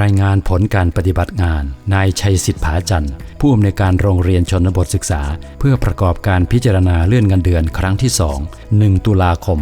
รายงานผลการปฏิบัติงาน นายชัยสิทธิ์ผาจันทร์ผู้อำนวยการโรงเรียนชนบทศึกษา เพื่อประกอบการพิจารณาเลื่อนเงินเดือนครั้งที่ 2 1 ตุลาคม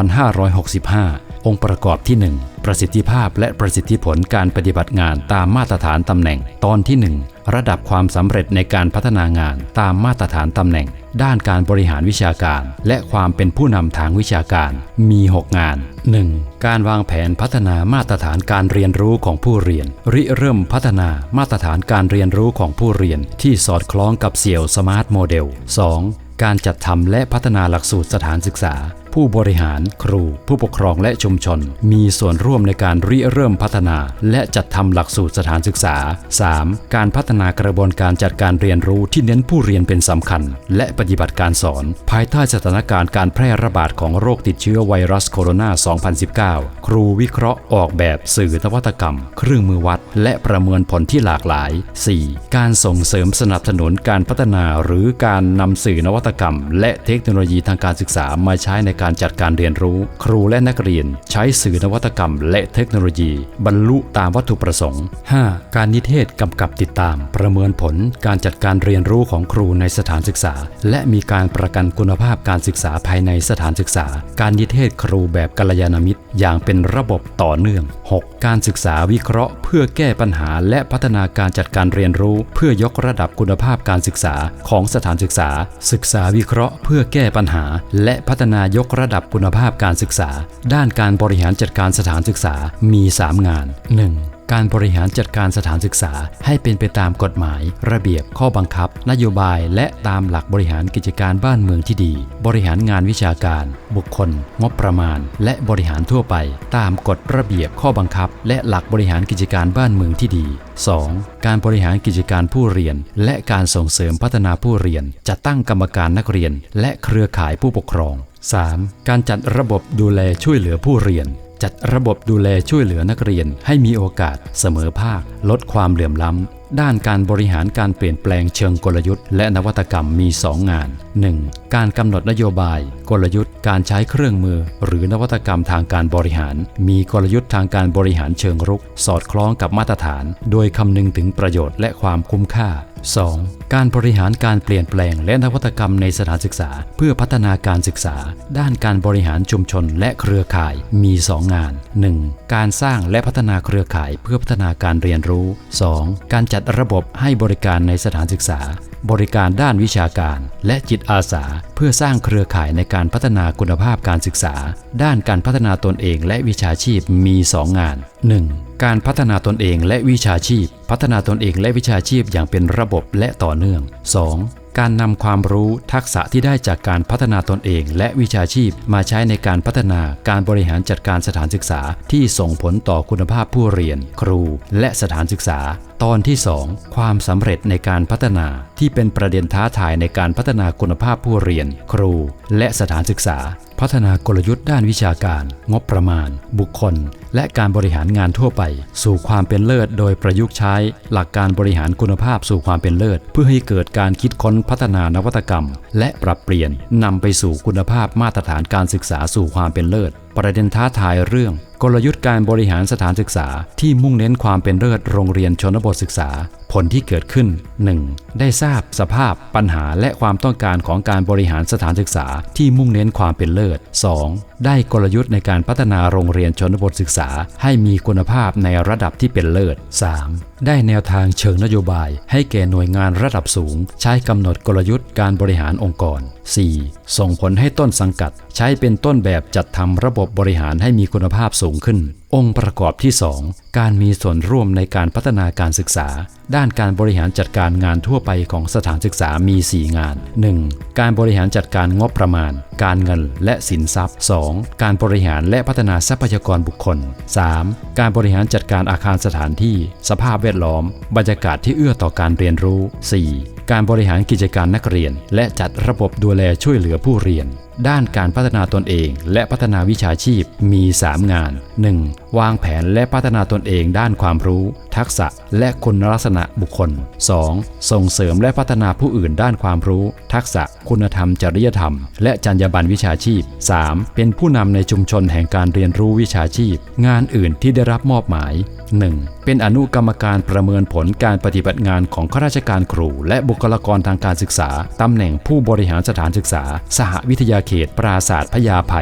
2565 องค์ประกอบที่ 1 ประสิทธิภาพและประสิทธิผลการปฏิบัติงานตามมาตรฐานตำแหน่ง ตอนที่ 1 ระดับความสำเร็จในการพัฒนางานตามมาตรฐานตำแหน่ง ด้านการบริหารวิชาการ และความเป็นผู้นำทางวิชาการ มี 6 งาน 1. การวางแผนพัฒนามาตรฐานการเรียนรู้ของผู้เรียน ริเริ่มพัฒนามาตรฐานการเรียนรู้ของผู้เรียน ที่สอดคล้องกับเสี่ยวสมาร์ทโมเดล 2. การจัดทำและพัฒนาหลักสูตรสถานศึกษา ผู้บริหารครู ผู้ปกครองและชุมชน มีส่วนร่วมในการริเริ่มพัฒนา และจัดทำหลักสูตรสถานศึกษา 3. การพัฒนากระบวนการจัดการเรียนรู้ที่เน้นผู้เรียนเป็นสำคัญ และปฏิบัติการสอน ภายใต้สถานการณ์การแพร่ระบาดของโรคติดเชื้อไวรัสโคโรนา 2019 ครูวิเคราะห์ออกแบบสื่อนวัตกรรม เครื่องมือวัด และประเมินผลที่หลากหลาย 4. การส่งเสริมสนับสนุนการพัฒนาหรือการนำสื่อนวัตกรรม และเทคโนโลยีทางการศึกษามาใช้ในการจัดการเรียนรู้ ครูและนักเรียนใช้สื่อนวัตกรรม และเทคโนโลยี บรรลุตามวัตถุประสงค์ 5. การนิเทศกำกับติดตาม ประเมินผลการจัดการเรียนรู้ของครูในสถานศึกษา และมีการประกันคุณภาพการศึกษาภายในสถานศึกษา การนิเทศครูแบบกัลยาณมิตร อย่างเป็นระบบต่อเนื่อง 6. การศึกษาวิเคราะห์ เพื่อแก้ปัญหาและพัฒนาการจัดการเรียนรู้ เพื่อยกระดับคุณภาพการศึกษาของสถานศึกษา ศึกษาวิเคราะห์ เพื่อแก้ปัญหา และพัฒนายกระดับคุณภาพการศึกษา ด้านการบริหารจัดการสถานศึกษามี 3 งาน 1. การบริหารจัดการสถานศึกษาให้เป็นไปตามกฎหมาย ระเบียบข้อบังคับ นโยบายและตามหลักบริหารกิจการบ้านเมืองที่ดี บริหารงานวิชาการ บุคคล งบประมาณ และบริหารทั่วไป ตามกฎระเบียบข้อบังคับ และหลักบริหารกิจการบ้านเมืองที่ดี 2. การบริหารกิจการผู้เรียน และการส่งเสริมพัฒนาผู้เรียน จะตั้งกรรมการนักเรียน และเครือข่ายผู้ปกครอง 3. การจัดระบบดูแลช่วยเหลือผู้เรียน จัดระบบดูแลช่วยเหลือนักเรียน ให้มีโอกาสเสมอภาค ลดความเหลื่อมล้ำ ด้านการบริหารการเปลี่ยนแปลงเชิงกลยุทธ์ และนวัตกรรมมี 2 งาน 1. การกำหนดนโยบาย กลยุทธ์ การใช้เครื่องมือ หรือนวัตกรรมทางการบริหาร มีกลยุทธ์ทางการบริหารเชิงรุก สอดคล้องกับมาตรฐาน โดยคำนึงถึงประโยชน์และความคุ้มค่า 2. การบริหารการเปลี่ยนแปลงและนวัตกรรมในสถานศึกษา เพื่อพัฒนาการศึกษา ด้านการบริหารชุมชนและเครือข่ายมี 2 งาน 1. การสร้างและพัฒนาเครือข่ายเพื่อพัฒนาการเรียนรู้ 2. การจัดระบบให้บริการในสถานศึกษา บริการด้านวิชาการ และจิตอาสา เพื่อสร้างเครือข่ายในการพัฒนาคุณภาพการศึกษา ด้านการพัฒนาตนเองและวิชาชีพมี 2 งาน 1. การพัฒนาตนเองและวิชาชีพ พัฒนาตนเองและวิชาชีพอย่างเป็นระบบและต่อเนื่อง 2. การนำความรู้ทักษะที่ได้จากการพัฒนาตนเองและวิชาชีพมาใช้ในการพัฒนาการบริหารจัดการสถานศึกษาที่ส่งผลต่อคุณภาพผู้เรียน ครู และสถานศึกษา ตอนที่ 2 ความสำเร็จในการพัฒนาที่เป็นประเด็นท้าทายในการพัฒนาคุณภาพผู้เรียน ครู และสถานศึกษา พัฒนากลยุทธ์ด้านวิชาการ งบประมาณ บุคคล และการบริหารงานทั่วไป สู่ความเป็นเลิศ โดยประยุกต์ใช้ หลักการบริหารคุณภาพสู่ความเป็นเลิศ เพื่อให้เกิดการคิดค้นพัฒนานวัตกรรม และปรับเปลี่ยนนำไปสู่คุณภาพมาตรฐานการศึกษาสู่ความเป็นเลิศประเด็นท้าทายเรื่อง กลยุทธ์การบริหารสถานศึกษาที่มุ่งเน้นความเป็นเลิศโรงเรียนชนบทศึกษา ผลที่เกิดขึ้น 1. ได้ทราบสภาพปัญหาและความต้องการของการบริหารสถานศึกษาที่มุ่งเน้นความเป็นเลิศ 2. ได้กลยุทธ์ในการพัฒนาโรงเรียนชนบทศึกษา ให้มีคุณภาพในระดับที่เป็นเลิศ 3. ได้แนวทางเชิงนโยบาย ให้แก่หน่วยงานระดับสูง ใช้กำหนดกลยุทธ์การบริหารองค์กร 4. ส่งผลให้ต้นสังกัด ใช้เป็นต้นแบบจัดทำระบบบริหารให้มีคุณภาพสูงขึ้น องค์ประกอบที่ 2 การมีส่วนร่วมในการพัฒนาการศึกษา ด้านการบริหารจัดการงานทั่วไปของสถานศึกษามี 4 งาน 1. การบริหารจัดการงบประมาณ การเงินและสินทรัพย์ 2. การบริหารและพัฒนาทรัพยากรบุคคล 3. การบริหารจัดการอาคารสถานที่ สภาพแวดล้อม บรรยากาศที่เอื้อต่อการเรียนรู้ 4. การบริหารกิจการนักเรียน และจัดระบบดูแลช่วยเหลือผู้เรียนด้านการพัฒนาตนเองและพัฒนาวิชาชีพมี 3 งาน 1. วางแผนและพัฒนาตนเองด้านความรู้ ทักษะและคุณลักษณะบุคคล 2. ส่งเสริมและพัฒนาผู้อื่นด้านความรู้ ทักษะ คุณธรรม จริยธรรม และจรรยาบรรณวิชาชีพ 3. เป็นผู้นำในชุมชนแห่งการเรียนรู้วิชาชีพ งานอื่นที่ได้รับมอบหมาย 1. เป็นอนุกรรมการประเมินผลการปฏิบัติงานของข้าราชการครู และบุคลากรทางการศึกษาตำแหน่งผู้บริหารสถานศึกษา สหวิทยาเขตปราศาสตร์พญาไพ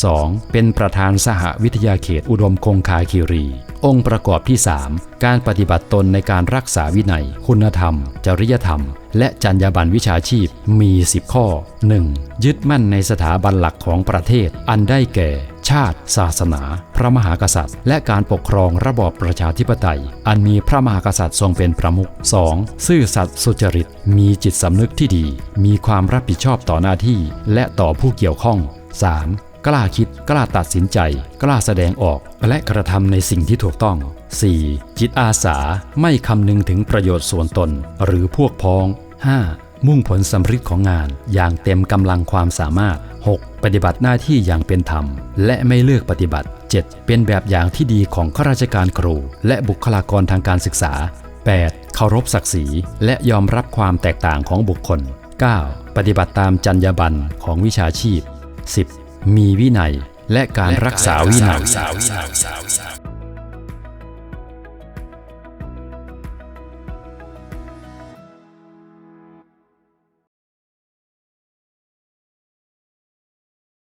2. เป็นประธานสหวิทยาเขตอุดมคงคาคีรี องค์ประกอบที่ 3 การปฏิบัติตนในการรักษาวินัย คุณธรรม จริยธรรม และจรรยาบรรณวิชาชีพมี 10 ข้อ 1. ยึดมั่นในสถาบันหลักของประเทศอันได้แก่ ชาติ ศาสนา พระมหากษัตริย์ และการปกครองระบอบประชาธิปไตย อันมีพระมหากษัตริย์ทรงเป็นประมุข 2. ซื่อสัตย์สุจริต มีจิตสำนึกที่ดี มีความรับผิดชอบต่อหน้าที่ และต่อผู้เกี่ยวข้อง 3. กล้าคิด กล้าตัดสินใจ กล้าแสดงออก และกระทำในสิ่งที่ถูกต้อง 4. จิตอาสาไม่คำนึงถึงประโยชน์ส่วนตน หรือพวกพ้อง 5. มุ่งผลสำเร็จของงานอย่างเต็มกำลังความสามารถ 6. ปฏิบัติหน้าที่อย่างเป็นธรรม และไม่เลือกปฏิบัติ 7. เป็นแบบอย่างที่ดีของข้าราชการครู และบุคลากรทางการศึกษา 8. เคารพศักดิ์ศรี และยอมรับความแตกต่างของบุคคล 9. ปฏิบัติตามจรรยาบรรณของวิชาชีพ 10. มีวินัยและการรักษาวินัย